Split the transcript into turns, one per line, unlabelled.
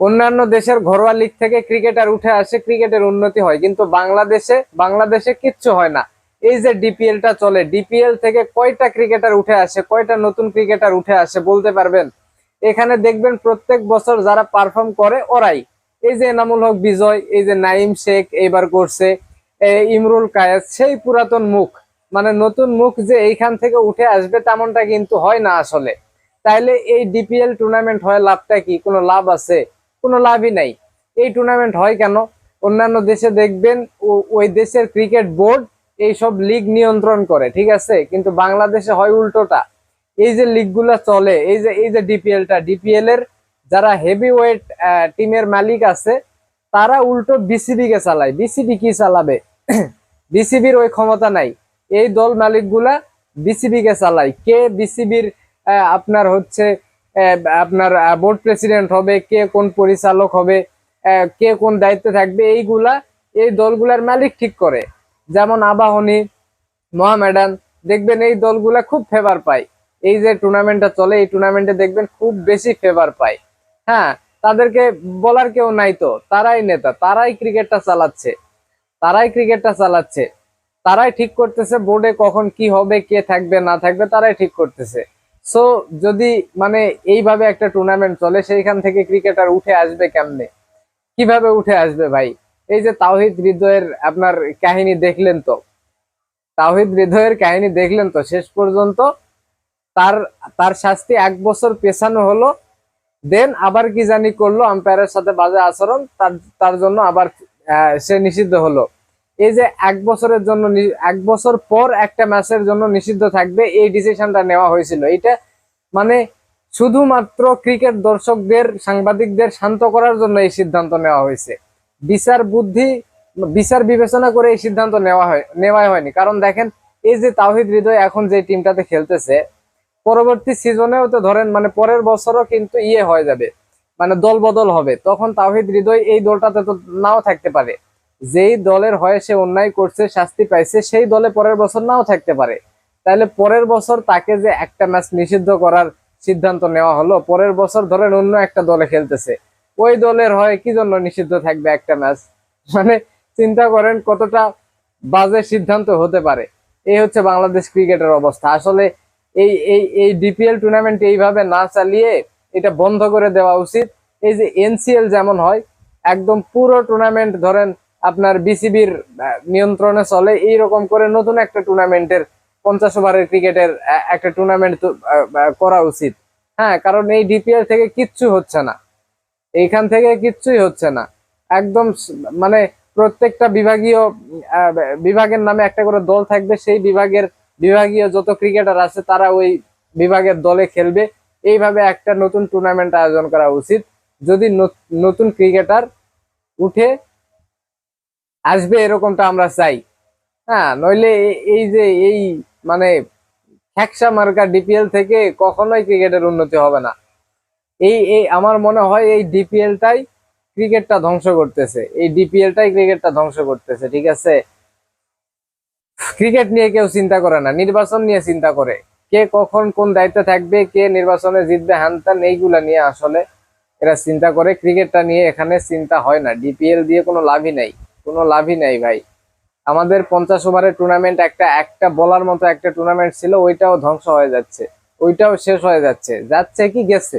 অন্যান্য দেশের ঘরোয়া লিগ থেকে ক্রিকেটার উঠে আসে ক্রিকেটের উন্নতি হয়। কিন্তু বাংলাদেশে বাংলাদেশে কিচ্ছু হয় না। এই যে ডিপিএলটা চলে ডিপিএল থেকে কয়টা ক্রিকেটার উঠে আসে, কয়টা নতুন ক্রিকেটার উঠে আসে, বলতে পারবেন? এখানে দেখবেন প্রত্যেক বছর যারা পারফর্ম করে, ওরাই। এই যে এনামুল হক বিজয়, এই যে নাইম শেখ, এইবার করছে ইমরুল কায়েস, সেই পুরাতন মুখ। মানে নতুন মুখ যে এইখান থেকে উঠে আসবে, তেমনটা কিন্তু হয় না আসলে। তাইলে এই ডিপিএল টুর্নামেন্ট হয় লাভটা কি? কোনো লাভ আছে? কোনো লাভই নাই। এই টুর্নামেন্ট হয় কেন? অন্যান্য দেশে দেখবেন ওই দেশের ক্রিকেট বোর্ড এই সব লিগ নিয়ন্ত্রণ করে, ঠিক আছে? কিন্তু বাংলাদেশে হয় উল্টোটা। এই যে লিগগুলা চলে, এই যে এই যে ডিপিএলটা ডিপিএল এর যারা হেভি ওয়েট টিমের মালিক আছে, তারা উল্টো বিসিবি কে চালায়। বিসিবি কি চালাবে? বিসিবির ওই ক্ষমতা নাই। এই দল মালিকগুলা বিসিবি কে চালায়। কে বিসিবির আপনার হচ্ছে আপনার বোর্ড প্রেসিডেন্ট হবে, কে কোন পরিচালক হবে কে কোন দায়িত্বে থাকবে, এইগুলা, এই দলগুলার মালিক ঠিক করে। যেমন আবাহনী, মোহামেডান, দেখবেন এই দলগুলা খুব ফেভার পায়। এই যে টুর্নামেন্টটা চলে, এই টুর্নামেন্টে দেখবেন খুব বেশি ফেভার পায়। হ্যাঁ তাদেরকে বলার কেউ নাই তো, তারাই নেতা, তারাই ক্রিকেটটা চালাচ্ছে, তারাই ক্রিকেটটা চালাচ্ছে, তারাই ঠিক করতেছে বোর্ডে কখন কি হবে, কে থাকবে, না থাকবে, তারাই ঠিক করতেছে। সো যদি মানে এইভাবে একটা টুর্নামেন্ট চলে, সেইখান থেকে ক্রিকেটার উঠে আসবে কেমনে? কীভাবে উঠে আসবে ভাই? এই যে তাওহিদ হৃদয়ের আপনার কাহিনী দেখলেন তো। তাওহিদ হৃদয়ের কাহিনী দেখলেন তো, শেষ পর্যন্ত তার তার শাস্তি এক বছর পেছানো হলো। দেন আবার কি জানি করল আম্পায়ারের সাথে বাজে আচরণ, তার তার জন্য আবার সে নিষিদ্ধ হলো। এই যে এক বছরের জন্য এক বছর পর একটা ম্যাচের জন্য নিষিদ্ধ থাকবে, এই ডিসিশনটা নেওয়া হয়েছিল। এটা মানে শুধুমাত্র ক্রিকেট দর্শকদের, সাংবাদিকদের শান্ত করার জন্য এই সিদ্ধান্ত নেওয়া হয়েছে। বিচার বুদ্ধি, বিচার বিবেচনা করে এই সিদ্ধান্ত নেওয়া হয় নেওয়া হয়নি। কারণ দেখেন, এই যে তাহিদ হৃদয় এখন যে টিমটাতে খেলতেছে, পরবর্তী সিজনেও তো ধরেন মানে পরের বছরও কিন্তু ইয়ে হয়ে যাবে মানে দল বদল হবে। তখন তাহিদ হৃদয় এই দলটাতে তো নাও থাকতে পারে। যেই দলের হয়ে সে অন্যায় করছে, শাস্তি পাইছে, সেই দলে পরের বছর নাও থাকতে পারে। তাহলে পরের বছর তাকে যে একটা ম্যাচ নিষিদ্ধ করার সিদ্ধান্ত নেওয়া হলো, পরের বছর ধরেন অন্য একটা দলে খেলতেছে। ওই দলের হয় কি জন্য নিষিদ্ধ থাকবে একটা ম্যাচ মানে চিন্তা করেন কতটা বাজে সিদ্ধান্ত হতে পারে। এই হচ্ছে বাংলাদেশ ক্রিকেটের অবস্থা। আসলে এই এই এই ডিপিএল টুর্নামেন্ট এইভাবে না চালিয়ে এটা বন্ধ করে দেওয়া উচিত। এই যে এনসিএল যেমন হয়, একদম পুরো টুর্নামেন্ট ধরেন আপনার বিসিবির নিয়ন্ত্রণে চলে। এই রকম করে নতুন একটা টুর্নামেন্টের, পঞ্চাশ ওভারের ক্রিকেটের একটা টুর্নামেন্ট করা উচিত। হ্যাঁ কারণ এই ডিপিএল থেকে কিচ্ছু হচ্ছে না। এইখান থেকে কিচ্ছুই হচ্ছে না। একদম মানে প্রত্যেকটা বিভাগীয় বিভাগের নামে একটা করে দল থাকবে। সেই বিভাগের বিভাগীয় যত ক্রিকেটার আছে, তারা ওই বিভাগের দলে খেলবে। এইভাবে একটা নতুন টুর্নামেন্ট আয়োজন করা উচিত। যদি নতুন ক্রিকেটার উঠে আসবে এরকমটা আমরা চাই। হ্যাঁ নইলে এই যে এই মানে হ্যাকসা মার্কা ডিপিএল থেকে কখনোই ক্রিকেটের উন্নতি হবে না। এই এই আমার মনে হয় এই ডিপিএলটাই ক্রিকেটটা ধ্বংস করতেছে। এই ডিপিএলটাই ক্রিকেটটা ধ্বংস করতেছে, ঠিক আছে? ক্রিকেট নিয়ে কেউ চিন্তা করে না, নির্বাচন নিয়ে চিন্তা করে। কে কখন কোন দায়িত্বে থাকবে, কে নির্বাচনে জিতবে, হ্যান এইগুলা নিয়ে আসলে এরা চিন্তা করে। ক্রিকেটটা নিয়ে এখানে চিন্তা হয় না। ডিপিএল দিয়ে কোনো লাভই নাই। কোনো লাভই নাই ভাই। আমাদের পঞ্চাশ ওভারের টুর্নামেন্ট একটা একটা বলার মতো একটা টুর্নামেন্ট ছিল, ওইটাও ধ্বংস হয়ে যাচ্ছে। ওইটাও শেষ হয়ে যাচ্ছে। যাচ্ছে কি গেছে?